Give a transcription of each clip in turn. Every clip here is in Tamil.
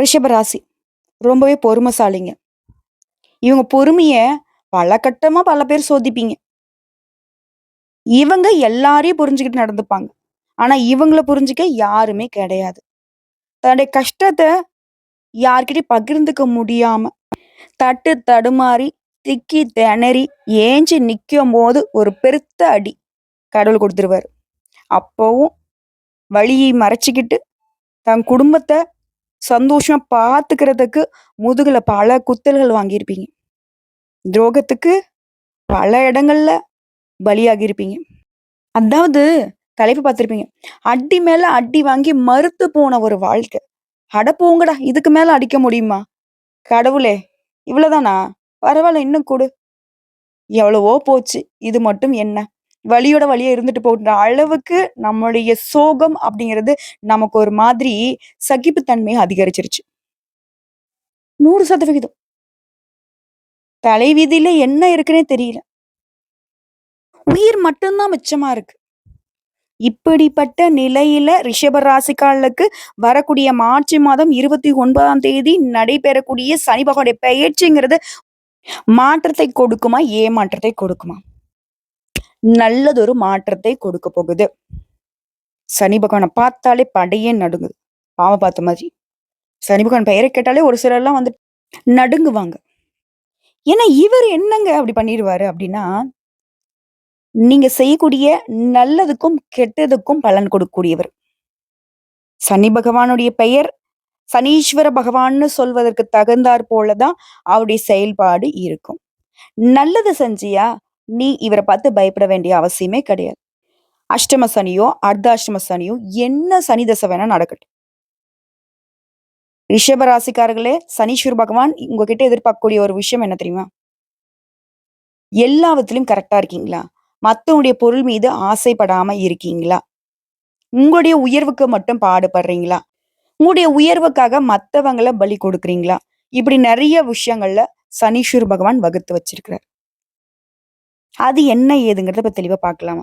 ரிஷபராசி ரொம்பவே பொறுமைசாலிங்க. இவங்க பொறுமைய பல கட்டமா பல பேர் சோதிப்பீங்க. இவங்க எல்லாரையும் புரிஞ்சுக்கிட்டு நடந்துப்பாங்க. ஆனா இவங்கள புரிஞ்சுக்க யாருமே கிடையாது. தன்னுடைய கஷ்டத்தை யார்கிட்டயும் பகிர்ந்துக்க முடியாம தட்டு தடுமாறி திக்கி திணறி ஏஞ்சி நிற்கும் போது ஒரு பெருத்த அடி கடவுள் கொடுத்துருவாரு. அப்போவும் வழியை மறைச்சிக்கிட்டு தன் குடும்பத்தை சந்தோஷமா பார்த்துக்கிறதுக்கு முதுகுல பல குத்தல்கள் வாங்கியிருப்பீங்க. துரோகத்துக்கு பல இடங்கள்ல பலியாகி இருப்பீங்க அதாவது தலைப்பு பார்த்துருப்பீங்க. அடி மேல அடி வாங்கி மறுத்து போன ஒரு வாழ்க்கை. அட போங்கடா இதுக்கு மேல அடிக்க முடியுமா? கடவுளே இவ்வளவுதானா? பரவாயில்ல இன்னும் கொடு. எவ்வளவோ போச்சு இது மட்டும் என்ன? வழியோட வழியா இருந்துட்டு போகிற அளவுக்கு நம்மளுடைய சோகம் அப்படிங்கிறது நமக்கு ஒரு மாதிரி சகிப்புத்தன்மையை அதிகரிச்சிருச்சு. நூறு சதவிகிதம். தலைவீதியில என்ன இருக்குன்னே தெரியல. உயிர் மட்டும்தான் மிச்சமா இருக்கு. இப்படிப்பட்ட நிலையில ரிஷப ராசிக்காரர்களுக்கு வரக்கூடிய மார்ச் மாதம் இருபத்தி ஒன்பதாம் தேதி நடைபெறக்கூடிய சனி பகவானுடைய பயிற்சிங்கிறது மாற்றத்தை கொடுக்குமா ஏமாற்றத்தை கொடுக்குமா? நல்லதொரு மாற்றத்தை கொடுக்க போகுது. சனி பகவானை பார்த்தாலே படையே நடுங்குது. பாவ பார்த்த மாதிரி. சனி பகவான் பெயரை கேட்டாலே ஒரு சிலர்லாம் வந்து நடுங்குவாங்க. ஏன்னா இவர் என்னங்க அப்படி பண்ணிடுவாரு அப்படின்னா நீங்க செய்யக்கூடிய நல்லதுக்கும் கெட்டதுக்கும் பலன் கொடுக்கக்கூடியவர். சனி பகவானுடைய பெயர் சனீஸ்வர பகவான்னு சொல்வதற்கு தகுந்தாற் போலதான் அவருடைய செயல்பாடு இருக்கும். நல்லது செஞ்சியா நீ இவரை பார்த்து பயப்பட வேண்டிய அவசியமே கிடையாது. அஷ்டம சனியோ அர்த்தாஷ்டம சனியோ என்ன சனி தசை வேணா நடக்கட்டும். ரிஷப ராசிக்காரர்களே சனீஸ்வர் பகவான் உங்ககிட்ட எதிர்பார்க்கக்கூடிய ஒரு விஷயம் என்ன தெரியுமா? எல்லாவற்றிலும் கரெக்டா இருக்கீங்களா? மத்தவங்களுடைய பொருள் மீது ஆசைப்படாம இருக்கீங்களா? உங்களுடைய உயர்வுக்கு மட்டும் பாடுபடுறீங்களா? உங்களுடைய உயர்வுக்காக மத்தவங்கள பலி கொடுக்குறீங்களா? இப்படி நிறைய விஷயங்கள்ல சனீஸ்வர் பகவான் வகுத்து வச்சிருக்கிறார். அது என்ன ஏதுங்கிறத இப்ப தெளிவா பார்க்கலாமா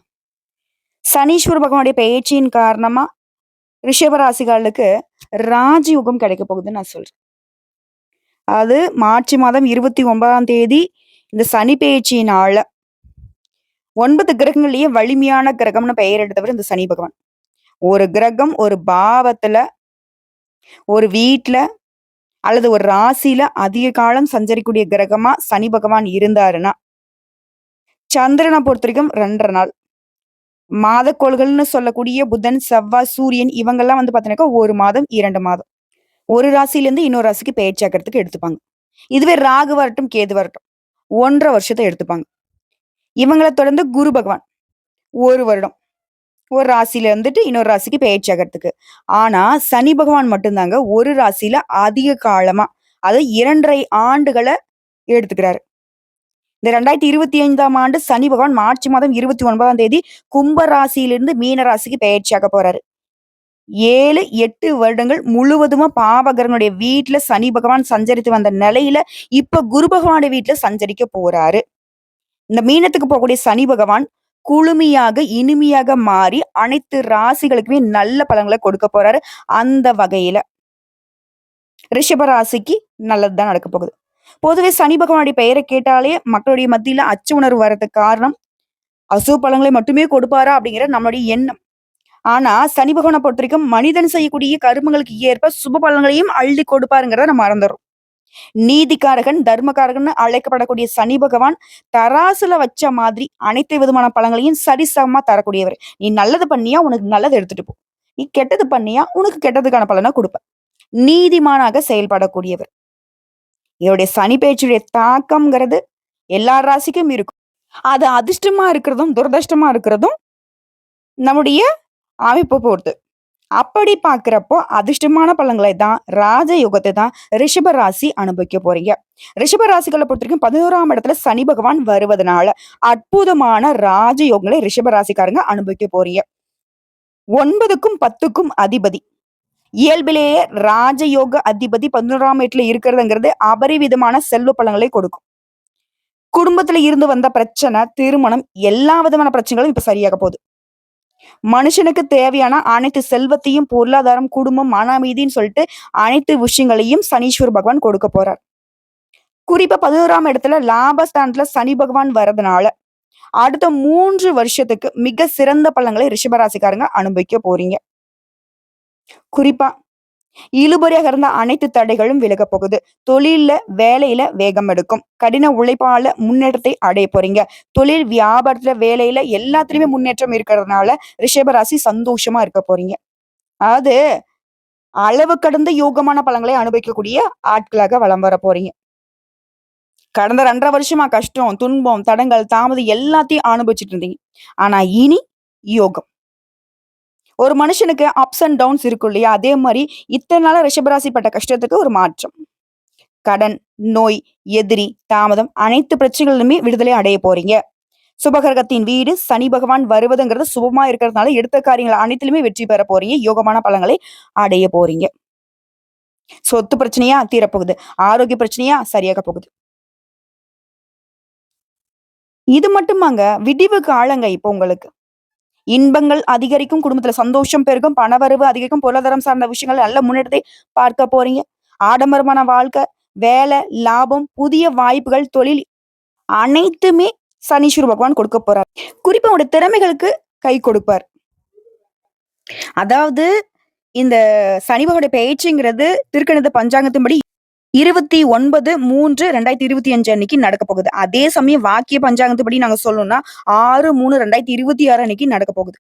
சனீஸ்வர பகவானுடைய பயிற்சியின் காரணமா ரிஷபராசிகளுக்கு ராஜயோகம் கிடைக்க போகுதுன்னு நான் சொல்றேன். அது மார்ச் மாதம் இருபத்தி ஒன்பதாம் தேதி இந்த சனி பயிற்சியினால ஒன்பது கிரகங்கள்லயே வலிமையான கிரகம்னு பெயர் எடுத்தவர் இந்த சனி பகவான். ஒரு கிரகம் ஒரு பாவத்துல ஒரு வீட்டுல அல்லது ஒரு ராசியில அதிக காலம் சஞ்சரிக்கூடிய கிரகமா சனி பகவான் இருந்தாருன்னா சந்திரனை பொறுத்த வரைக்கும் ரெண்டரை நாள். மாதக்கோள்கள்னு சொல்லக்கூடிய புதன் செவ்வாய் சூரியன் இவங்கெல்லாம் வந்து பார்த்தீங்கன்னாக்கா ஒரு மாதம் இரண்டு மாதம். ஒரு ராசியிலேருந்து இன்னொரு ராசிக்கு பெயர்ச்சாக்கிறதுக்கு எடுத்துப்பாங்க. இதுவே ராகு வரட்டும் கேது வரட்டும். ஒன்றரை வருஷத்தை எடுத்துப்பாங்க. இவங்களை தொடர்ந்து குரு பகவான் ஒரு வருடம். ஒரு ராசியில இருந்துட்டு இன்னொரு ராசிக்கு பெயர்ச்சி ஆனா சனி பகவான் மட்டும்தாங்க ஒரு ராசியில அதிக காலமா அது இரண்டரை ஆண்டுகளை எடுத்துக்கிறாரு. இந்த ரெண்டாயிரத்தி இருபத்தி ஐந்தாம் ஆண்டு சனி பகவான் மார்ச் மாதம் இருபத்தி ஒன்பதாம் தேதி கும்ப ராசியிலிருந்து மீன ராசிக்கு பயிற்சியாக போறாரு. ஏழு எட்டு வருடங்கள் முழுவதுமா பாவகரனுடைய வீட்டுல சனி பகவான் சஞ்சரித்து வந்த நிலையில இப்ப குரு பகவானுடைய வீட்டுல சஞ்சரிக்க போறாரு. இந்த மீனத்துக்கு போகக்கூடிய சனி பகவான் குளுமையாக இனிமையாக மாறி அனைத்து ராசிகளுக்குமே நல்ல பலன்களை கொடுக்க போறாரு. அந்த வகையில ரிஷப ராசிக்கு நல்லதுதான் நடக்க போகுது. பொதுவே சனி பகவானுடைய பெயரை கேட்டாலே மக்களுடைய மத்தியில அச்ச உணர்வு வர்றதுக்கு காரணம் அசுவ பழங்களை மட்டுமே கொடுப்பாரா அப்படிங்கிற நம்மளுடைய எண்ணம். ஆனா சனி பகவானை பொறுத்த வரைக்கும் மனிதன் செய்யக்கூடிய கருமங்களுக்கு ஏற்ப சுப பலன்களையும் அள்ளி கொடுப்பாருங்கிறத நம்ம மறந்துடும் நீதிக்காரகன் தர்மகாரகன் அழைக்கப்படக்கூடிய சனி பகவான் தராசுல வச்ச மாதிரி அனைத்து விதமான பழங்களையும் சரிசமமா தரக்கூடியவர். நீ நல்லது பண்ணியா உனக்கு நல்லது எடுத்துட்டு போ. நீ கெட்டது பண்ணியா உனக்கு கெட்டதுக்கான பலனை கொடுப்ப. நீதிமானாக செயல்படக்கூடியவர். இதோடைய சனி பேச்சுடைய தாக்கம்ங்கிறது எல்லா ராசிக்கும் இருக்கும். அது அதிர்ஷ்டமா இருக்கிறதும் துரதிருஷ்டமா இருக்கிறதும் நம்முடைய அமைப்பை பொறுத்து. அப்படி பாக்குறப்போ அதிர்ஷ்டமான பழங்களை தான் ராஜயோகத்தை தான் ரிஷப ராசி அனுபவிக்க போறீங்க. ரிஷப ராசிகளை பொறுத்த வரைக்கும் பதினோராம் இடத்துல சனி பகவான் வருவதனால அற்புதமான ராஜயோகங்களை ரிஷப ராசிக்காரங்க அனுபவிக்க போறீங்க. ஒன்பதுக்கும் பத்துக்கும் அதிபதி. இயல்பிலேயே ராஜயோக அதிபதி பதினோராம் வீட்டுல இருக்கிறதுங்கிறது அபரிவிதமான செல்வ பலன்களை கொடுக்கும் குடும்பத்துல இருந்து வந்த பிரச்சனை திருமணம் எல்லா விதமான பிரச்சனைகளும் இப்ப சரியாக போகுது மனுஷனுக்கு தேவையான அனைத்து செல்வத்தையும், பொருளாதாரம், குடும்பம், மன அமைதின்னு சொல்லிட்டு அனைத்து விஷயங்களையும் சனீஸ்வர் பகவான் கொடுக்க போறார். குறிப்பா 11ஆம் இடத்துல லாபஸ்தானத்துல சனி பகவான் வர்றதுனால அடுத்த மூன்று வருஷத்துக்கு மிக சிறந்த பலன்களை ரிஷபராசிக்காரங்க அனுபவிக்க போறீங்க. குறிப்பா இழுபறியாக இருந்த அனைத்து தடைகளும் விலகப் போகுது. தொழில்ல, வேலையில வேகம் எடுக்கும். கடின உழைப்பால முன்னேற்றத்தை அடைய போறீங்க. தொழில், வியாபாரத்துல, வேலையில எல்லாத்துலயுமே முன்னேற்றம் இருக்கிறதுனால ரிஷபராசி சந்தோஷமா இருக்க போறீங்க. அது அளவு கடந்த யோகமான பழங்களை அனுபவிக்கக்கூடிய ஆட்களாக வலம் வர போறீங்க. கடந்த 2 1/2 வருஷமா கஷ்டம், துன்பம், தடங்கல், தாமதம் எல்லாத்தையும் அனுபவிச்சுட்டு இருந்தீங்க. ஆனா இனி யோகம். ஒரு மனுஷனுக்கு அப்ஸ் அண்ட் டவுன்ஸ் இருக்கும் இல்லையா? அதே மாதிரி இத்தனை நாள ரிஷபராசி பட்ட கஷ்டத்துக்கு ஒரு மாற்றம். கடன், நோய், எதிரி, தாமதம் அனைத்து பிரச்சனைகளிலுமே விடுதலை அடைய போறீங்க. சுபகிரகத்தின் வீடு சனி பகவான் வருவதுங்கிறது சுபமா இருக்கிறதுனால எடுத்த காரியங்கள் அனைத்திலுமே வெற்றி பெற போறீங்க. யோகமான பலங்களை அடைய போறீங்க. சொத்து பிரச்சனையா தீரப்போகுது. ஆரோக்கிய பிரச்சனையா சரியாக போகுது. இது மட்டுமாங்க, விடிவு காலங்க இப்போ உங்களுக்கு. இன்பங்கள் அதிகரிக்கும், குடும்பத்துல சந்தோஷம் பெருகும், பணவரவு அதிகரிக்கும், பொருளாதாரம் சார்ந்த விஷயங்கள் நல்ல முன்னேற்றத்தை பார்க்க போறீங்க. ஆடம்பரமான வாழ்க்கை, வேலை, லாபம், புதிய வாய்ப்புகள், தொழில் அனைத்துமே சனீஸ்வர பகவான் கொடுக்க போறார். குறிப்பா உங்களுடைய திறமைகளுக்கு கை கொடுப்பார். அதாவது இந்த சனி பகவானுடைய பயிற்சிங்கிறது திருக்கணித பஞ்சாங்கத்தின்படி 29/3/2025 அன்னைக்கு நடக்க போகுது. அதே சமயம் வாக்கிய பஞ்சாங்கத்தின்படி நாங்க சொல்லணும்னா 6/3/2026 அன்னைக்கு நடக்க போகுது.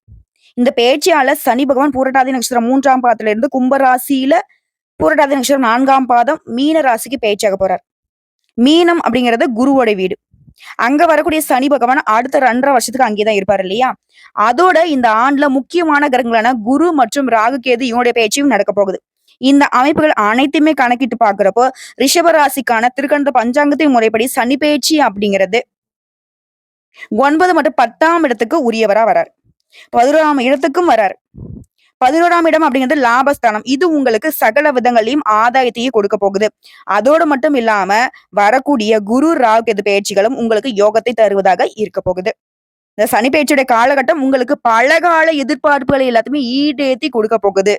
இந்த பேச்சியால சனி பகவான் பூரட்டாதி நட்சத்திரம் மூன்றாம் பாதத்துல இருந்து கும்பராசியில பூரட்டாதி நட்சத்திரம் நான்காம் பாதம் மீன ராசிக்கு பேச்சாக போறார். மீனம் அப்படிங்கிறது குருவோட வீடு. அங்க வரக்கூடிய சனி பகவான் அடுத்த 2 1/2 வருஷத்துக்கு அங்கேதான் இருப்பார் இருப்பாரு இல்லையா? அதோட இந்த ஆண்டுல முக்கியமான கிரகங்களான குரு மற்றும் ராகு, கேது இவனுடைய பேச்சையும் நடக்க போகுது. இந்த அமைப்புகள் அனைத்தையுமே கணக்கிட்டு பாக்குறப்போ ரிஷபராசிக்கான ராசிக்கான பஞ்சாங்கத்தின் முறைப்படி சனி பெயர்ச்சி அப்படிங்கிறது ஒன்பது மற்றும் 10ஆம் இடத்துக்கு உரியவரா வரார். 11ஆம் இடத்துக்கும் வரார். 11ஆம் இடம் அப்படிங்கிறது லாபஸ்தானம். இது உங்களுக்கு சகல விதங்களையும் ஆதாயத்தையும் கொடுக்க போகுது. அதோடு மட்டும் இல்லாம வரக்கூடிய குரு, ராவ் கெது பயிற்சிகளும் உங்களுக்கு யோகத்தை தருவதாக இருக்க போகுது. இந்த சனி பயிற்சியுடைய காலகட்டம் உங்களுக்கு பலகால எதிர்பார்ப்புகளை எல்லாத்தையுமே ஈடேத்தி கொடுக்க போகுது.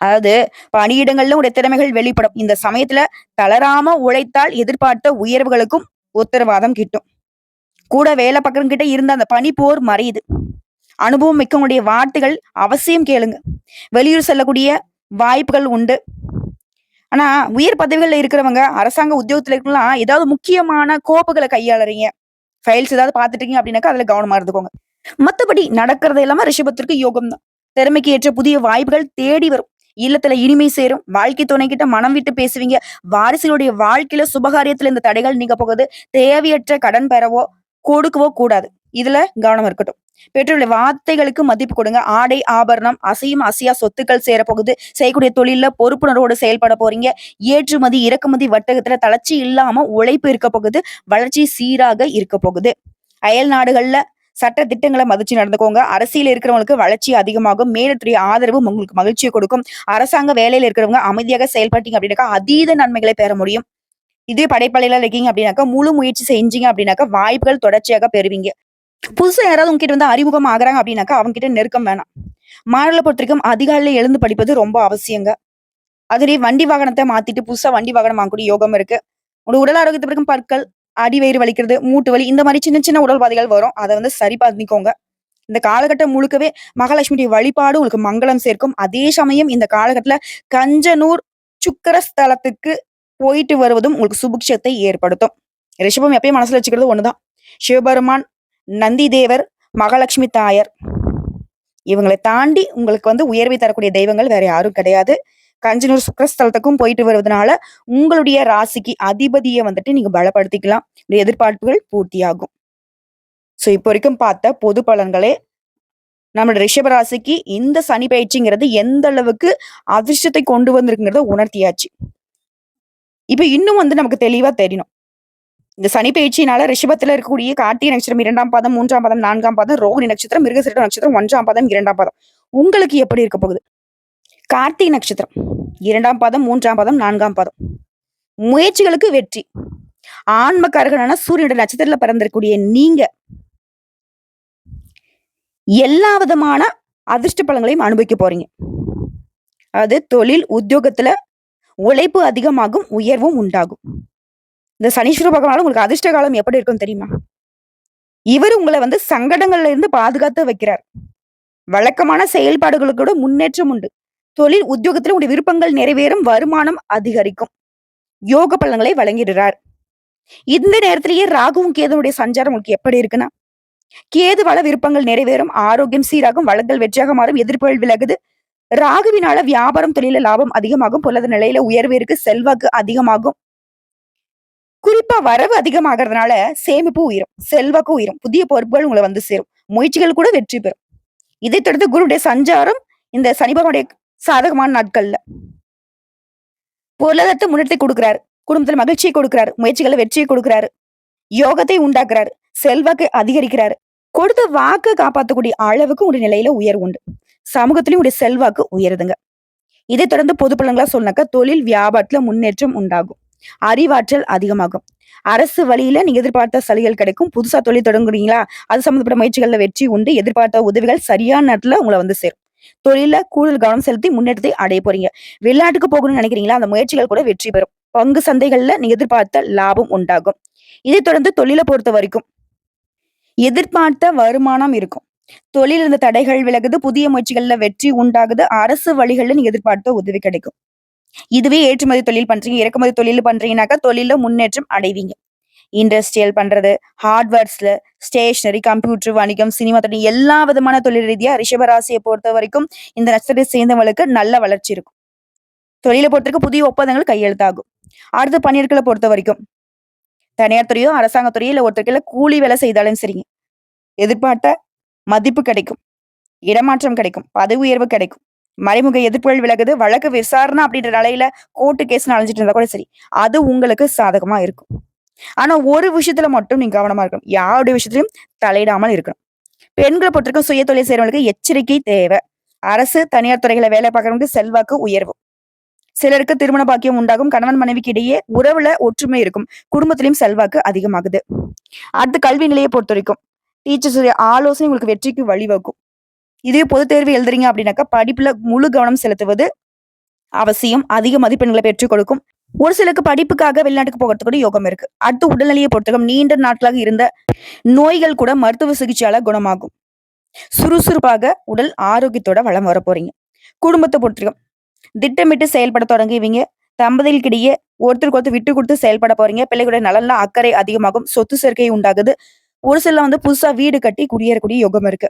அதாவது பணியிடங்கள்ல உடைய திறமைகள் வெளிப்படும். இந்த சமயத்துல தளராம உழைத்தால் எதிர்பார்த்த உயர்வுகளுக்கும் உத்தரவாதம் கிட்டும். கூட வேலை பக்கம் கிட்ட இருந்த அந்த பனி போர் மறையுது. அனுபவம் மிக்கவங்களுடைய வார்த்தைகள் அவசியம் கேளுங்க. வெளியூர் செல்லக்கூடிய வாய்ப்புகள் உண்டு. ஆனா உயர் பதவிகள்ல இருக்கிறவங்க, அரசாங்க உத்தியோகத்துல இருக்கலாம் ஏதாவது முக்கியமான கோப்புகளை கையாளுறீங்க. ஃபைல்ஸ் ஏதாவது பாத்துட்டீங்க இருக்கீங்க அப்படின்னாக்கா அதுல கவனமா இருந்துக்கோங்க. மத்தபடி நடக்கிறது எல்லாமே ரிஷபத்திற்கு யோகம் தான். திறமைக்கு ஏற்ற புதிய வாய்ப்புகள் தேடி வரும். இல்லத்துல இனிமை சேரும். வாழ்க்கை துணை கிட்ட மனம் விட்டு பேசுவீங்க. வாரிசுகளுடைய வாழ்க்கையில சுபகாரியத்துல இந்த தடைகள் நீங்க போகுது. தேவையற்ற கடன் பெறவோ, கொடுக்கவோ கூடாது. இதுல கவனம் இருக்கட்டும். பெற்றோருடைய வார்த்தைகளுக்கு மதிப்பு கொடுங்க. ஆடை, ஆபரணம், அசையும் அசையா சொத்துக்கள் சேரப்போகுது. செய்யக்கூடிய தொழில பொறுப்புணர்வோடு செயல்பட போறீங்க. ஏற்றுமதி, இறக்குமதி வர்த்தகத்துல தளர்ச்சி இல்லாம உழைப்பு இருக்க போகுது. வளர்ச்சி சீராக இருக்க போகுது. அயல் நாடுகள்ல சட்ட திட்டங்களை மதிச்சு நடந்துக்கோங்க. அரசியல் இருக்கிறவங்களுக்கு வளர்ச்சி அதிகமாகும். மேலிடத்துடைய ஆதரவு உங்களுக்கு மகிழ்ச்சியை கொடுக்கும். அரசாங்க வேலையில இருக்கிறவங்க அமைதியாக செயல்பட்டீங்க அப்படின்னாக்கா அதீத நன்மைகளை பெற முடியும். இதே படைப்பாளையில இருக்கீங்க அப்படின்னாக்கா முழு முயற்சி செஞ்சீங்க அப்படின்னாக்கா வாய்ப்புகள் தொடர்ச்சியாக பெறுவீங்க. புதுசா யாராவது உங்ககிட்ட வந்து அறிமுகம் ஆகுறாங்க அப்படின்னாக்கா அவங்க கிட்ட நெருக்கம் வேணாம். மாணவர்கள பொறுத்தவரைக்கும் அதிகாலையில எழுந்து படிப்பது ரொம்ப அவசியங்க. அதுலேயே வண்டி வாகனத்தை மாத்திட்டு புதுசா வண்டி வாகனம் வாங்கக்கூடிய யோகம் இருக்கு. உங்க உடல் ஆரோக்கியத்தை பிறக்கும் பற்கள், அடிவயிறு வலிக்கிறது, மூட்டு வலி இந்த மாதிரி சின்ன சின்ன உடல் பாதைகள் வரும். அதை வந்து சரி பண்ணிக்கோங்க. இந்த காலகட்டம் முழுக்கவே மகாலட்சுமியுடைய வழிபாடு உங்களுக்கு மங்களம் சேர்க்கும். அதே சமயம் இந்த காலகட்டத்துல கஞ்சனூர் சுக்கரஸ்தலத்துக்கு போயிட்டு வருவதும் உங்களுக்கு சுபிக்ஷத்தை ஏற்படுத்தும். ரிஷபம் எப்பயும் மனசுல வச்சுக்கிறது ஒண்ணுதான். சிவபெருமான், நந்தி தேவர், மகாலட்சுமி தாயர் இவங்களை தாண்டி உங்களுக்கு வந்து உயர்வை தரக்கூடிய தெய்வங்கள் வேற யாரும் கிடையாது. கஞ்சனூர் சுக்கிரஸ்தலத்துக்கும் போயிட்டு வருவதனால உங்களுடைய ராசிக்கு அதிபதியை வந்துட்டு நீங்க பலப்படுத்திக்கலாம். எதிர்பார்ப்புகள் பூர்த்தியாகும். சோ இப்போ வரைக்கும் பார்த்த பொது பலன்களே நம்மளோட ரிஷபராசிக்கு இந்த சனி பயிற்சிங்கிறது எந்த அளவுக்கு அதிர்ஷ்டத்தை கொண்டு வந்திருக்குங்கிறத உணர்த்தியாச்சு. இப்போ இன்னும் வந்து நமக்கு தெளிவா தெரியணும். இந்த சனி பெயர்ச்சியினால ரிஷபத்துல இருக்கக்கூடிய கார்த்திகை நட்சத்திரம் இரண்டாம் பாதம், மூன்றாம் பாதம், நான்காம் பாதம், ரோஹிணி நட்சத்திரம், மிருகசீரிடம் நட்சத்திரம் ஒன்றாம் பாதம், இரண்டாம் பாதம். உங்களுக்கு எப்படி இருக்க போகுது? கார்த்திகை நட்சத்திரம் இரண்டாம் பாதம், மூன்றாம் பாதம், நான்காம் பாதம். முயற்சிகளுக்கு வெற்றி. ஆன்ம சூரியனோட சூரியனுடைய நட்சத்திரத்துல பிறந்திருக்கக்கூடிய நீங்க எல்லா விதமான அதிர்ஷ்ட பலங்களையும் அனுபவிக்க போறீங்க. அது தொழில், உத்தியோகத்துல உழைப்பு அதிகமாகும், உயர்வும் உண்டாகும். இந்த சனீஸ்வர பகவானால உங்களுக்கு அதிர்ஷ்ட காலம் எப்படி இருக்கும் தெரியுமா? இவர் உங்களை வந்து சங்கடங்கள்ல இருந்து பாதுகாத்து வைக்கிறார். வழக்கமான செயல்பாடுகளுக்கு கூட முன்னேற்றம் உண்டு. தொழில், உத்தியோகத்துல உங்களுடைய விருப்பங்கள் நிறைவேறும், வருமானம் அதிகரிக்கும். யோக பலன்களை வழங்கிடுறார். இந்த நேரத்திலேயே ராகுவும் கேதுவுடைய சஞ்சாரம் உங்களுக்கு எப்படி இருக்குன்னா, கேதுவால விருப்பங்கள் நிறைவேறும், ஆரோக்கியம் சீராகும், வளங்கள் வெற்றியாக மாறும், எதிர்ப்புகள் விலகுது. ராகுவினால வியாபாரம், தொழில லாபம் அதிகமாகும், பொருளாதார நிலையில உயர்வு இருக்கு, செல்வாக்கு அதிகமாகும். குறிப்பா வரவு அதிகமாகிறதுனால சேமிப்பு உயரும், செல்வாக்கு உயரும், புதிய பொறுப்புகள் உங்களை வந்து சேரும், முயற்சிகள் கூட வெற்றி பெறும். இதைத் தொடர்ந்து குருடைய சஞ்சாரம் இந்த சனி பகவானுடைய சாதகமான நாட்கள்ல. பொருளாதாரத்த முன்னேற்றத்தை கொடுக்கிறாரு குடும்பத்துல மகிழ்ச்சியை கொடுக்கிறாரு. முயற்சிகளை வெற்றியை கொடுக்கிறாரு. யோகத்தை உண்டாக்குறாரு. செல்வாக்கு அதிகரிக்கிறாரு. கொடுத்த வாக்கு காப்பாத்தக்கூடிய அளவுக்கு உடைய நிலையில உயர்வு உண்டு. சமூகத்திலையும் உடைய செல்வாக்கு உயருதுங்க. இதை தொடர்ந்து பொது பலன்களா சொன்னாக்கா, தொழில், வியாபாரத்துல முன்னேற்றம் உண்டாகும். அறிவாற்றல் அதிகமாகும். அரசு வழியில நீங்க எதிர்பார்த்த சலுகைகள் கிடைக்கும். புதுசா தொழில் தொடங்குறீங்களா? அது சம்பந்தப்பட்ட முயற்சிகள்ல வெற்றி உண்டு. எதிர்பார்த்த உதவிகள் சரியான நேரத்துல உங்களை வந்து சேரும். தொழில கூடுதல் கவனம் செலுத்தி முன்னேற்றத்தை அடைய போறீங்க. வெளிநாட்டுக்கு போகணும்னு நினைக்கிறீங்களா? அந்த முயற்சிகள் கூட வெற்றி பெறும். பங்கு சந்தைகள்ல நீங்க எதிர்பார்த்த லாபம் உண்டாகும். இதை தொடர்ந்து தொழில பொறுத்த வரைக்கும் எதிர்பார்த்த வருமானம் இருக்கும். தொழில் இருந்த தடைகள் விலகுது. புதிய முயற்சிகள்ல வெற்றி உண்டாகுது. அரசு வழிகள்ல நீங்க எதிர்பார்த்த உதவி கிடைக்கும். இதுவே ஏற்றுமதி தொழில் பண்றீங்க, இறக்குமதி தொழில் பண்றீங்கன்னாக்கா, தொழில முன்னேற்றம் அடைவீங்க. இண்டஸ்ட்ரியல் பண்றது, ஹார்ட்வேர்ஸ்ல, ஸ்டேஷனரி, கம்ப்யூட்டர், வணிகம், சினிமா துறை எல்லா விதமான தொழில் ரீதியா ரிஷபராசியை பொறுத்த வரைக்கும் இந்த நட்சத்திரத்தை சேர்ந்தவங்களுக்கு நல்ல வளர்ச்சி இருக்கும். தொழிலை பொறுத்தவரைக்கும் புதிய ஒப்பந்தங்கள் கையெழுத்தாகும். அடுத்து பணியாட்கள பொறுத்த வரைக்கும் தனியார் துறையோ, அரசாங்க துறையோ இல்ல ஒருத்தர் கூலி வேலை செய்தாலும் சரிங்க. எதிர்பார்த்த மதிப்பு கிடைக்கும். இடமாற்றம் கிடைக்கும். பதவி உயர்வு கிடைக்கும். மறைமுக எதிர்ப்புகள் விலகுது. வழக்கு விசாரணை அப்படின்ற நிலையில கோர்ட்டு கேஸ் அழைஞ்சிட்டு இருந்தா கூட சரி. அது உங்களுக்கு சாதகமா இருக்கும். ஆனா ஒரு விஷயத்துல மட்டும் நீங்க கவனமா இருக்கணும். யாருடைய விஷயத்திலயும் தலையிடாமல் இருக்கணும். பெண்களை பொறுத்திருக்கும் சுய தொழில் செய்றவங்களுக்கு எச்சரிக்கை தேவை. அரசு, தனியார் துறைகளை வேலை பார்க்கறவங்களுக்கு செல்வாக்கு உயர்வு. சிலருக்கு திருமண பாக்கியம் உண்டாகும். கணவன் மனைவிக்கு இடையே உறவுல ஒற்றுமை இருக்கும். குடும்பத்திலையும் செல்வாக்கு அதிகமாகுது. அடுத்து கல்வி நிலைய பொறுத்தவரைக்கும் டீச்சர்ஸ் ஆலோசனை உங்களுக்கு வெற்றிக்கு வழிவகுக்கும். இதுவே பொது தேர்வு எழுதுறீங்க அப்படின்னாக்கா, படிப்புல முழு கவனம் செலுத்துவது அவசியம். அதிக மதிப்பெண்களை பெற்றுக் கொடுக்கும். ஒரு சிலருக்கு படிப்புக்காக வெளிநாட்டுக்கு போகறதுக்கு கூட யோகம் இருக்கு. அடுத்து உடல்நிலையை பொறுத்தவரைக்கும் நீண்ட நாட்களாக இருந்த நோய்கள் கூட மருத்துவ சிகிச்சையால குணமாகும். சுறுசுறுப்பாக உடல் ஆரோக்கியத்தோட வளம் வர போறீங்க. குடும்பத்தை பொறுத்தவரைக்கும் திட்டமிட்டு செயல்பட தொடங்குவீங்க. தம்பதிகளுக்கிடையே ஒருத்தருக்கு ஒருத்தர் விட்டு கொடுத்து செயல்பட போறீங்க. பிள்ளைகளுடைய நலன்ல அக்கறை அதிகமாகும். சொத்து சேர்க்கை உண்டாகுது. ஒரு சிலர் வந்து புதுசா வீடு கட்டி குடியேறக்கூடிய யோகம் இருக்கு.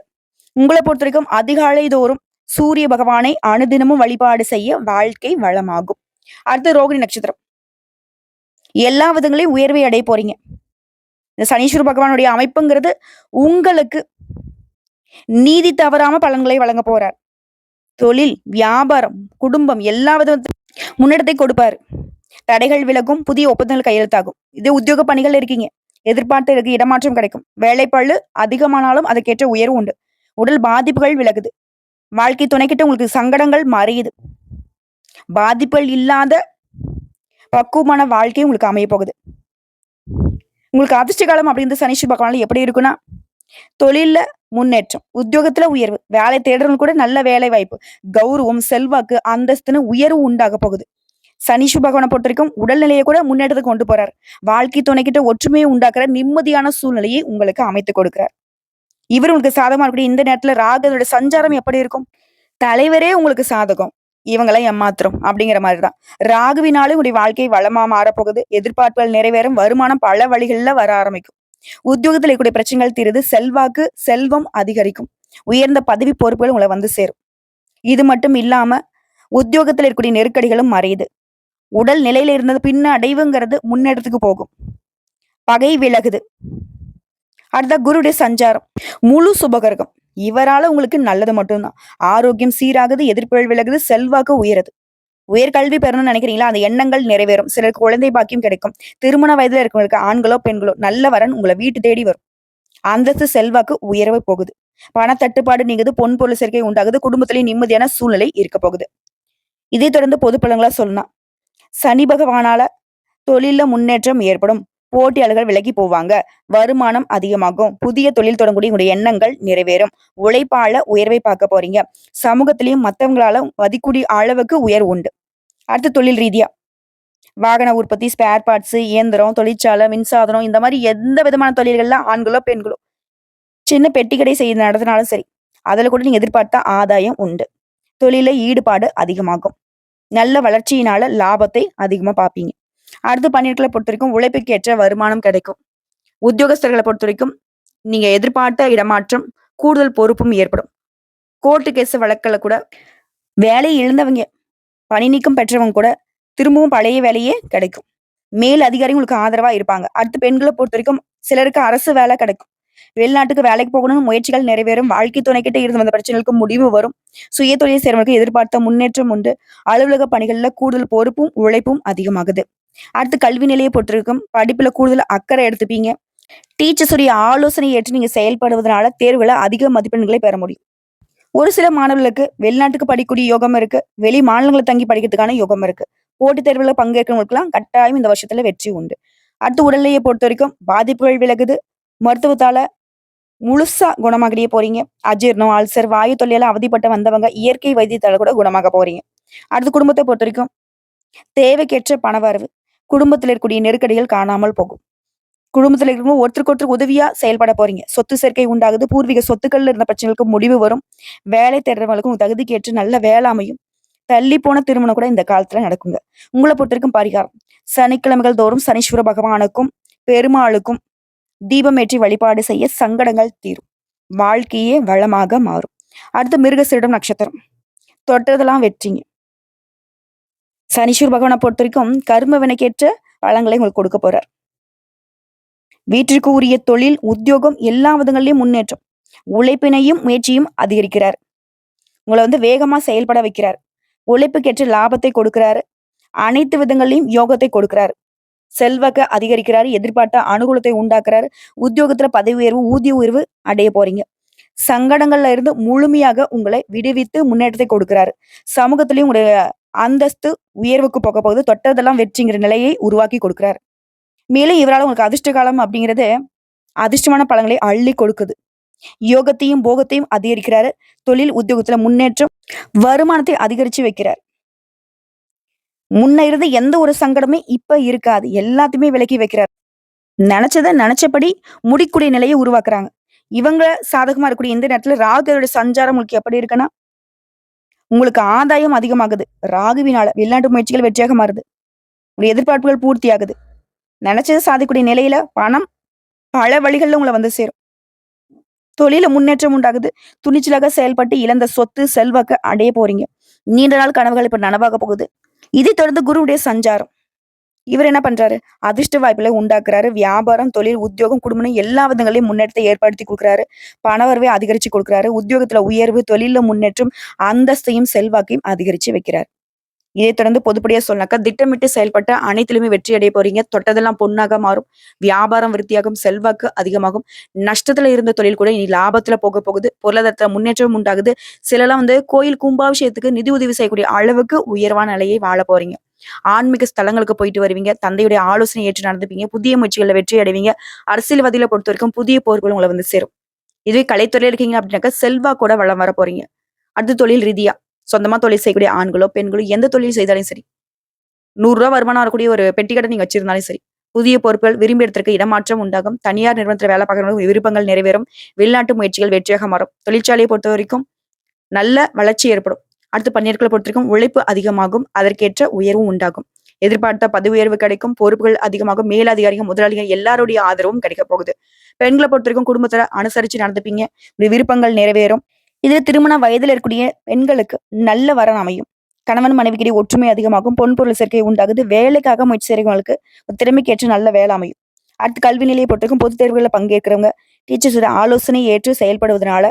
உங்கள பொறுத்தவரைக்கும் அதிகாலை தோறும் சூரிய பகவானை அனுதினமும் வழிபாடு செய்ய வாழ்க்கை வளமாகும். அடுத்து ரோகிணி நட்சத்திரம். எல்லா விதங்களையும் உயர்வை அடைய போறீங்க. இந்த சனீஸ்வர பகவானுடைய அமைப்புங்கிறது உங்களுக்கு நீதி தவறாம பலன்களை வழங்க போறார். தொழில், வியாபாரம், குடும்பம் எல்லா வித முன்னேற்றத்தை கொடுப்பாரு. தடைகள் விலகும். புதிய ஒப்பந்தங்கள் கையெழுத்தாகும். இதே உத்தியோக பணிகள் இருக்கீங்க. எதிர்பார்த்த இருக்கு இடமாற்றம் கிடைக்கும். வேலைப்பளு அதிகமானாலும் அதுக்கேற்ற உயர்வு உண்டு. உடல் பாதிப்புகள் விலகுது. வாழ்க்கை துணைக்கிட்ட உங்களுக்கு சங்கடங்கள் மறையுது. பாதிப்புகள் இல்லாத பக்குவமான வாழ்க்கை உங்களுக்கு அமைய போகுது. உங்களுக்கு அதிர்ஷ்ட காலம் அப்படின்றது சனீஸ்வர பகவானில் எப்படி இருக்குன்னா, தொழிலில் முன்னேற்றம், உத்தியோகத்துல உயர்வு, வேலை தேடுறவங்க கூட நல்ல வேலை வாய்ப்பு, கௌரவம், செல்வாக்கு, அந்தஸ்துன்னு உயர்வு உண்டாக போகுது. சனீஸ்வர பகவான பொறுத்தவரைக்கும் உடல்நிலையை கூட முன்னேற்றத்துக்கு கொண்டு போறார். வாழ்க்கை துணைக்கிட்ட ஒற்றுமையை உண்டாக்குற நிம்மதியான சூழ்நிலையை உங்களுக்கு அமைத்து கொடுக்கிறார். இவரு உங்களுக்கு சாதகமா இருக்கக்கூடிய இந்த நேரத்துல ராகுவோட சஞ்சாரம் எப்படி இருக்கும்? தலைவரே உங்களுக்கு சாதகம். இவங்களை ஏமாத்துறோம் அப்படிங்கிற மாதிரிதான். ராகுவினாலும் உங்களுடைய வாழ்க்கை வளமா மாறப்போகுது. எதிர்பார்ப்புகள் நிறைவேறும். வருமானம் பல வழிகள்ல வர ஆரம்பிக்கும். உத்தியோகத்துல இருக்கக்கூடிய பிரச்சனைகள் தீருது. செல்வாக்கு, செல்வம் அதிகரிக்கும். உயர்ந்த பதவி பொறுப்புகள் உங்களை வந்து சேரும். இது மட்டும் இல்லாம உத்தியோகத்துல இருக்கக்கூடிய நெருக்கடிகளும் மறையுது. உடல் நிலையில இருந்தது பின்னடைவுங்கிறது முன்னெடுத்துக்கு போகும். பகை விலகுது. அடுத்த குருடைய சஞ்சாரம். முழு சுபகரகம் இவரால உங்களுக்கு நல்லது மட்டும்தான். ஆரோக்கியம் சீராகுது. எதிர்ப்புகள் விலகுது. செல்வாக்கு உயருது. உயர்கல்வி பெறணும்னு நினைக்கிறீங்களா? அந்த எண்ணங்கள் நிறைவேறும். சிலருக்கு குழந்தை பாக்கியம் கிடைக்கும். திருமண வயதுல இருக்கவங்களுக்கு ஆண்களோ, பெண்களோ நல்ல வரன் உங்களை வீட்டு தேடி வரும். அந்தஸ்து, செல்வாக்கு உயரவே போகுது. பணத்தட்டுப்பாடு நீங்குது. பொன் பொருள் சேர்க்கை உண்டாகுது. குடும்பத்திலேயே நிம்மதியான சூழ்நிலை இருக்க போகுது. இதை தொடர்ந்து பொது பலங்களா சொல்லலாம். சனி பகவானால தொழில முன்னேற்றம் ஏற்படும். போட்டியாளர்கள் விலகி போவாங்க. வருமானம் அதிகமாகும். புதிய தொழில் தொடங்கக்கூடிய உங்களுடைய எண்ணங்கள் நிறைவேறும். உழைப்பால உயர்வை பார்க்க போறீங்க. சமூகத்திலையும் மற்றவங்களால மதிக்கூடிய அளவுக்கு உயர்வு உண்டு. அடுத்து தொழில் ரீதியா. வாகன உற்பத்தி ஸ்பேர் பார்ட்ஸ் இயந்திரம் தொழிற்சாலை மின்சாதனம் இந்த மாதிரி எந்த விதமான தொழில்கள்ல ஆண்களோ பெண்களோ சின்ன பெட்டிக்கடை செய்து செய்ய நடத்தினாலும் சரி அதில் கூட நீங்க எதிர்பார்த்த ஆதாயம் உண்டு. தொழில ஈடுபாடு அதிகமாகும். நல்ல வளர்ச்சியினால லாபத்தை அதிகமா பார்ப்பீங்க. அடுத்து பணியாட்களை பொறுத்த வரைக்கும் உழைப்புக்கு ஏற்ற வருமானம் கிடைக்கும். உத்தியோகஸ்தர்களை பொறுத்த வரைக்கும் நீங்க எதிர்பார்த்த இடமாற்றம் கூடுதல் பொறுப்பும் ஏற்படும். கோர்ட்டு கேஸ் வழக்கில் கூட வேலை இழந்தவங்க பணி நீக்கம் பெற்றவங்க கூட திரும்பவும் பழைய வேலையே கிடைக்கும். மேல் அதிகாரி உங்களுக்கு ஆதரவா இருப்பாங்க. அடுத்து பெண்களை பொறுத்த வரைக்கும் சிலருக்கு அரசு வேலை கிடைக்கும். வெளிநாட்டுக்கு வேலைக்கு போகணும்னு முயற்சிகள் நிறைவேறும். வாழ்க்கை துணைக்கிட்ட இருந்து வந்த பிரச்சனைகளுக்கு முடிவு வரும். சுய தொழில் சேர்வதற்கு எதிர்பார்த்த முன்னேற்றம் உண்டு. அலுவலக பணிகளில் கூடுதல் பொறுப்பும் உழைப்பும் அதிகமாகுது. அடுத்து கல்வி நிலையை பொறுத்திருக்கும் படிப்புல கூடுதல் அக்கறை எடுத்துப்பீங்க. டீச்சர்ஸுடைய ஆலோசனை ஏற்று நீங்க செயல்படுவதனால தேர்வுல அதிக மதிப்பெண்களை பெற முடியும். ஒரு சில மாணவர்களுக்கு வெளிநாட்டுக்கு படிக்கக்கூடிய யோகம் இருக்கு. வெளி மாநிலங்களை தங்கி படிக்கிறதுக்கான யோகம் இருக்கு. போட்டித் தேர்வுல பங்கேற்கிறவங்களுக்குலாம் கட்டாயம் இந்த வருஷத்துல வெற்றி உண்டு. அடுத்து உடல்நிலையை பொறுத்த வரைக்கும் பாதிப்புகள் விலகுது. மருத்துவத்தால முழுசா குணமாகிடையே போறீங்க. அஜீர்ணம் அல்சர் வாயு தொல்லையால அவதிப்பட்ட வந்தவங்க இயற்கை வைத்தியத்தால கூட குணமாக போறீங்க. அடுத்து குடும்பத்தை பொறுத்த வரைக்கும் தேவைக்கேற்ற பணவரவு குடும்பத்தில் இருக்கக்கூடிய நெருக்கடிகள் காணாமல் போகும். குடும்பத்தில் இருக்கிறவங்க ஒருத்தருக்கு ஒருத்தர் உதவியா செயல்பட போறீங்க. சொத்து சேர்க்கை உண்டாகுது. பூர்வீக சொத்துக்கள்ல இருந்த பிரச்சனைகளுக்கு முடிவு வரும். வேலை தேடுறவங்களுக்கும் தகுதிக்கு ஏற்று நல்ல வேலை அமையும். தள்ளி போன திருமணம் கூட இந்த காலத்துல நடக்குங்க. உங்களை பொறுத்திருக்கும் பரிகாரம். சனிக்கிழமைகள் தோறும் சனீஸ்வர பகவானுக்கும் பெருமாளுக்கும் தீபமேற்றி வழிபாடு செய்ய சங்கடங்கள் தீரும். வாழ்க்கையே வளமாக மாறும். அடுத்து மிருகசீரிடம் நட்சத்திரம். தொட்டதெல்லாம் வெற்றிங்க. சனீஸ்வர பகவானை பொறுத்த வரைக்கும் கர்ம வினைக்கேற்ற பழங்களை உங்களுக்கு கொடுக்க போறார். வீட்டிற்கு உரிய தொழில் உத்தியோகம் எல்லா விதங்கள்லயும் முன்னேற்றம். உழைப்பினையும் முயற்சியும் அதிகரிக்கிறார். உங்களை வந்து வேகமா செயல்பட வைக்கிறார். உழைப்புக்கேற்ற லாபத்தை கொடுக்கிறாரு. அனைத்து விதங்களையும் யோகத்தை கொடுக்கிறாரு. செல்வக்க அதிகரிக்கிறாரு எதிர்பார்த்த அனுகூலத்தை உண்டாக்குறாரு. உத்தியோகத்துல பதவி உயர்வு ஊதிய உயர்வு அடைய போறீங்க. சங்கடங்கள்ல இருந்து முழுமையாக உங்களை விடுவித்து முன்னேற்றத்தை கொடுக்கிறாரு. சமூகத்திலையும் உங்களுடைய அந்தஸ்து உயர்வுக்கு போக போகுது. தொட்டதெல்லாம் வெற்றிங்கிற நிலையை உருவாக்கி கொடுக்கிறாரு. மேலும் இவரால் உங்களுக்கு அதிர்ஷ்ட காலம் அப்படிங்கிறது அதிர்ஷ்டமான பலன்களை அள்ளி கொடுக்குது. யோகத்தையும் போகத்தையும் அதிகரிக்கிறாரு. தொழில் உத்தியோகத்துல முன்னேற்றம் வருமானத்தை அதிகரிச்சு வைக்கிறார். முன்ன இருந்த எந்த ஒரு சங்கடமே இப்ப இருக்காது. எல்லாத்தையுமே விலக்கி வைக்கிறார். நினைச்சதை நினைச்சபடி முடிக்கூடிய நிலையை உருவாக்குறாங்க. இவங்க சாதகமா இருக்கக்கூடிய இந்த நேரத்துல ராகுவோட சஞ்சாரம் உங்களுக்கு எப்படி இருக்குன்னா உங்களுக்கு ஆதாயம் அதிகமாகுது. ராகுவினால வெளிநாட்டு முயற்சிகள் வெற்றியாக மாறுது. உங்களுடைய எதிர்பார்ப்புகள் பூர்த்தி ஆகுது சாதிக்கூடிய நிலையில பணம் பல வழிகள்ல உங்களை வந்து சேரும். தொழில முன்னேற்றம் உண்டாகுது. துணிச்சலாக செயல்பட்டு இழந்த சொத்து செல்வாக்க அடைய போறீங்க. நீண்ட நாள் கனவுகள் இப்ப நனவாக போகுது. இதை தொடர்ந்து குருவுடைய சஞ்சாரம். இவர் என்ன பண்றாரு? அதிர்ஷ்ட வாய்ப்புகளை உண்டாக்குறாரு. வியாபாரம் தொழில் உத்தியோகம் குடும்பம் எல்லா விதங்களையும் முன்னேற்றத்தை ஏற்படுத்தி கொடுக்குறாரு. பணவரவை அதிகரிச்சு கொடுக்குறாரு. உத்தியோகத்துல உயர்வு தொழில முன்னேற்றம் அந்தஸ்தையும் செல்வாக்கையும் அதிகரிச்சு வைக்கிறார். இதை தொடர்ந்து பொதுப்படியா சொன்னாக்கா திட்டமிட்டு செயல்பட்ட அனைத்திலுமே வெற்றி அடைய போறீங்க. தொட்டதெல்லாம் பொண்ணாக மாறும். வியாபாரம் விருத்தியாகும் செல்வாக்கு அதிகமாகும். நஷ்டத்துல இருந்த தொழில் கூட இனி லாபத்துல போக போகுது. பொருளாதாரத்துல முன்னேற்றம் உண்டாகுது. சிலலாம் வந்து கோயில் கும்பாபிஷேகத்துக்கு நிதி உதவி செய்யக்கூடிய அளவுக்கு உயர்வான நிலையை வாழ போறீங்க. ஆன்மீக ஸ்தலங்களுக்கு போயிட்டு வருவீங்க. தந்தையுடைய ஆலோசனை ஏற்று நடந்துப்பீங்க. புதிய முயற்சிகளில் வெற்றி அடைவீங்க. அரசியல்வாதிகளை பொறுத்த வரைக்கும் புதிய போர்கள் உங்களை வந்து சேரும். இதுவே கலைத்துறையில இருக்கீங்க அப்படின்னாக்கா செல்வா கூட வளம் வர போறீங்க. அடுத்து தொழில் ரீதியா சொந்தமா தொழில் செய்யக்கூடிய ஆண்களோ பெண்களோ எந்த தொழில் செய்தாலும் சரி நூறு ரூபாய் வருமானம் வரக்கூடிய ஒரு பெட்டி கடை நீங்க வச்சிருந்தாலும் சரி புதிய பொறுப்புகள் விரும்பி இடத்திற்கு இடமாற்றம் உண்டாகும். தனியார் நிறுவனத்தில் வேலை பார்க்கறவங்களுக்கு விருப்பங்கள் நிறைவேறும். வெளிநாட்டு முயற்சிகள் வெற்றியாக மாறும். தொழிற்சாலையை பொறுத்த வரைக்கும் நல்ல வளர்ச்சி ஏற்படும். அடுத்து பன்னீர்களை பொறுத்திருக்கும் உழைப்பு அதிகமாகும் அதற்கேற்ற உயர்வும் உண்டாகும். எதிர்பார்த்த பதவி உயர்வு கிடைக்கும் பொறுப்புகள் அதிகமாகும் மேலதிகாரிகள் முதலாளிகள் எல்லாருடைய ஆதரவும் கிடைக்க போகுது. பெண்களை பொறுத்த வரைக்கும் குடும்பத்துல அனுசரிச்சு நடந்துப்பீங்க விருப்பங்கள் நிறைவேறும். இது திருமண வயதில் இருக்கக்கூடிய பெண்களுக்கு நல்ல வரன் அமையும். கணவன் மனைவிக்கிடையே ஒற்றுமை அதிகமாகும் பொன் பொருள் சேர்க்கை உண்டாகுது வேலைக்காக முயற்சி திறமைக்கு ஏற்று நல்ல வேலை அமையும். அடுத்து கல்வி நிலையை பொறுத்திருக்கும் பொதுத் தேர்வுகளில் பங்கேற்கிறவங்க டீச்சர்ஸோட ஆலோசனை ஏற்று செயல்படுவதனால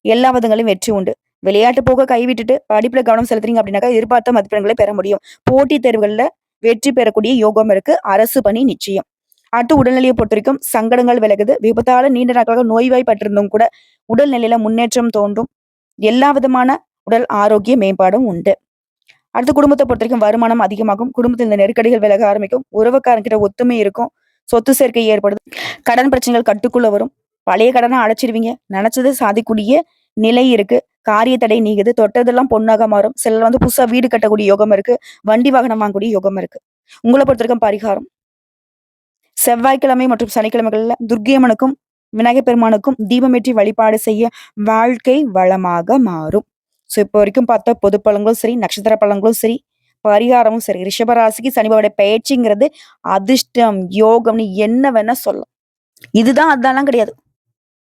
எல்லா விதங்களையும் வெற்றி உண்டு. விளையாட்டு போக கைவிட்டுட்டு படிப்புல கவனம் செலுத்துறீங்க அப்படின்னாக்கா எதிர்பார்த்த மதிப்பெண்களை பெற முடியும். போட்டித் தேர்வுகளில் வெற்றி பெறக்கூடிய யோகம் இருக்கு. அரசு பணி நிச்சயம். அடுத்து உடல்நிலையை பொறுத்த வரைக்கும் சங்கடங்கள் விலகுது. விபத்தால நீண்ட நாட்களாக நோய்வாய்ப்பட்டிருந்தும் கூட உடல்நிலையில முன்னேற்றம் தோன்றும். எல்லா விதமான உடல் ஆரோக்கிய மேம்பாடும் உண்டு. அடுத்து குடும்பத்தை பொறுத்த வரைக்கும் வருமானம் அதிகமாகும். குடும்பத்தில் இந்த நெருக்கடிகள் விலக ஆரம்பிக்கும். உறவுக்காரங்கிட்ட ஒத்துமை இருக்கும். சொத்து சேர்க்கை ஏற்படுது. கடன் பிரச்சனைகள் கட்டுக்குள்ள வரும். பழைய கடனை அடைச்சிருவீங்க. நினைச்சது சாதிக்கூடிய நிலை இருக்கு. காரிய தடை நீங்குது. தொட்டதெல்லாம் பொன்னாக மாறும். சிலர் வந்து புதுசா வீடு கட்டக்கூடிய யோகம் இருக்கு. வண்டி வாகனம் வாங்கக்கூடிய யோகம் இருக்கு. உங்களை பொறுத்தவரைக்கும் பரிகாரம் செவ்வாய்க்கிழமை மற்றும் சனிக்கிழமைகளில் துர்கியம்மனுக்கும் விநாயகர் பெருமானுக்கும் தீபமேற்றி வழிபாடு செய்ய வாழ்க்கை வளமாக மாறும். ஸோ இப்போ வரைக்கும் பார்த்த பொது பழங்களும் சரி, நட்சத்திர பழங்களும் சரி, பரிகாரமும் சரி, ரிஷபராசிக்கு சனிபாவோட பயிற்சிங்கிறது அதிர்ஷ்டம், யோகம்னு என்ன வேணா சொல்லலாம். இதுதான் அதெல்லாம் கிடையாது.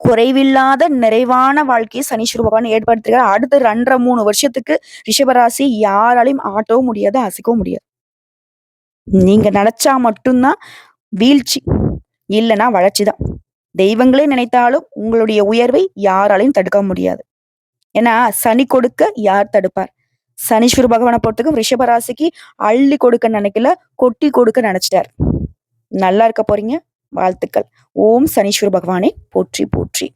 குறைவில்லாத நிறைவான வாழ்க்கையை சனீஸ்வர பகவான் ஏற்படுத்துகிறார். அடுத்த 2 1/2, 3 வருஷத்துக்கு ரிஷபராசி யாராலையும் ஆட்டவும் முடியாது, அசைக்கவும் முடியாது. நீங்க நினைச்சா மட்டும் தான் வீழ்ச்சி. இல்லைன்னா வளர்ச்சி தான். தெய்வங்களே நினைத்தாலும் உங்களுடைய உயர்வை யாராலையும் தடுக்க முடியாது. ஏன்னா, சனி கொடுக்க யார் தடுப்பார்? சனீஸ்வர பகவானை பொறுத்தவரைக்கும் ரிஷபராசிக்கு அள்ளி கொடுக்க நினைக்கல கொட்டி கொடுக்க நினைச்சிட்டார் நல்லா இருக்க போறீங்க. வாழ்த்துக்கள். ஓம் சனீஸ்வர பகவானே போற்றி போற்றி.